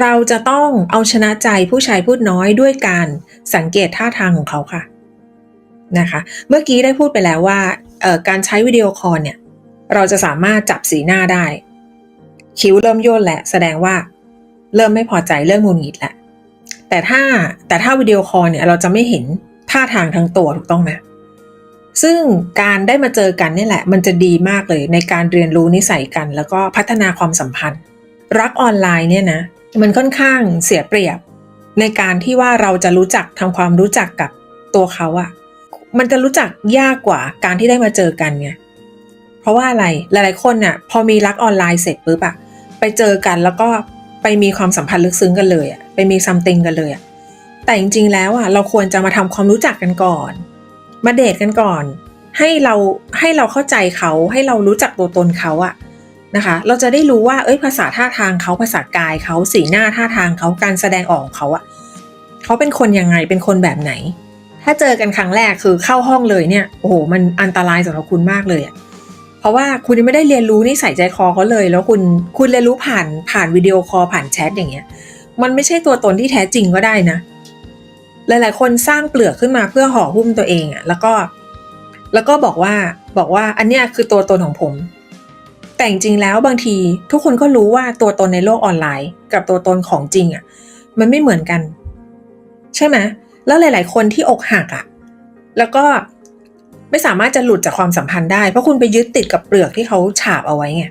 เราจะต้องเอาชนะใจผู้ชายพูดน้อยด้วยการสังเกตท่าทางของเขาค่ะนะคะ เมื่อกี้ได้พูดไปแล้วว่าการใช้วิดีโอคอลเนี่ย เราจะสามารถจับสีหน้าได้ คิ้วเริ่มโยนแหละ แสดงว่าเริ่มไม่พอใจเริ่มงุดหงิดแหละแต่ถ้าแต่ถ้าวิดีโอคอลเนี่ยเราจะไม่เห็นท่าทางทั้งตัวถูกต้องไหมซึ่งการได้มาเจอกันนี่แหละ มันจะดีมากเลยในการเรียนรู้นิสัยกัน แล้วก็พัฒนาความสัมพันธ์ รักออนไลน์เนี่ยนะ มันค่อนข้างเสียเปรียบ ในการที่ว่าเราจะรู้จักทำความรู้จักกับตัวเขาอะมันจะรู้จักยากกว่าการที่ได้มาเจอกันไงเพราะว่าอะไรหลายๆคนน่ะพอมีรักออนไลน์เสร็จปุ๊บอะไปเจอกันแล้วก็ไปมีความสัมพันธ์ลึกซึ้งกันเลยอะไปมีซัมติงกันเลยอะแต่จริงๆแล้วอะเราควรจะมาทำความรู้จักกันก่อน มาเดทกันก่อน ให้เราให้เราเข้าใจเขาให้เรารู้จักตัวตนเขาอะ นะคะ เราจะได้รู้ว่าเอ้ยภาษาท่าทางเขาภาษากายเขาสีหน้าท่าทางเขาการแสดงออกของเขาอะเขาเป็นคนยังไงเป็นคนแบบไหน ถ้าเจอกันครั้งแรกคือเข้าห้องเลยเนี่ยโอ้โหมันอันตรายสำหรับคุณมากเลยอะเพราะว่าคุณไม่ได้เรียนรู้นิสัยใจคอเขาเลย แล้วคุณคุณเรียนรู้ผ่านผ่านวิดีโอคอลผ่านแชทอย่างเงี้ย มันไม่ใช่ตัวตนที่แท้จริงก็ได้นะ หลายๆ คนสร้างเปลือกขึ้นมาเพื่อห่อหุ้มตัวเองอะแล้วก็ แล้วก็บอกว่าบอกว่าอันเนี้ยคือตัวตนของผม แต่จริงแล้วบางทีทุกคนก็รู้ว่าตัวตนในโลกออนไลน์ กับตัวตนของจริงอะมันไม่เหมือนกัน ใช่ไหมแล้วหลาย ๆ คนที่อกหักอะ แล้วก็ไม่สามารถจะหลุดจากความสัมพันธ์ได้เพราะคุณไปยึดติดกับเปลือกที่เขาฉาบเอาไว้ไง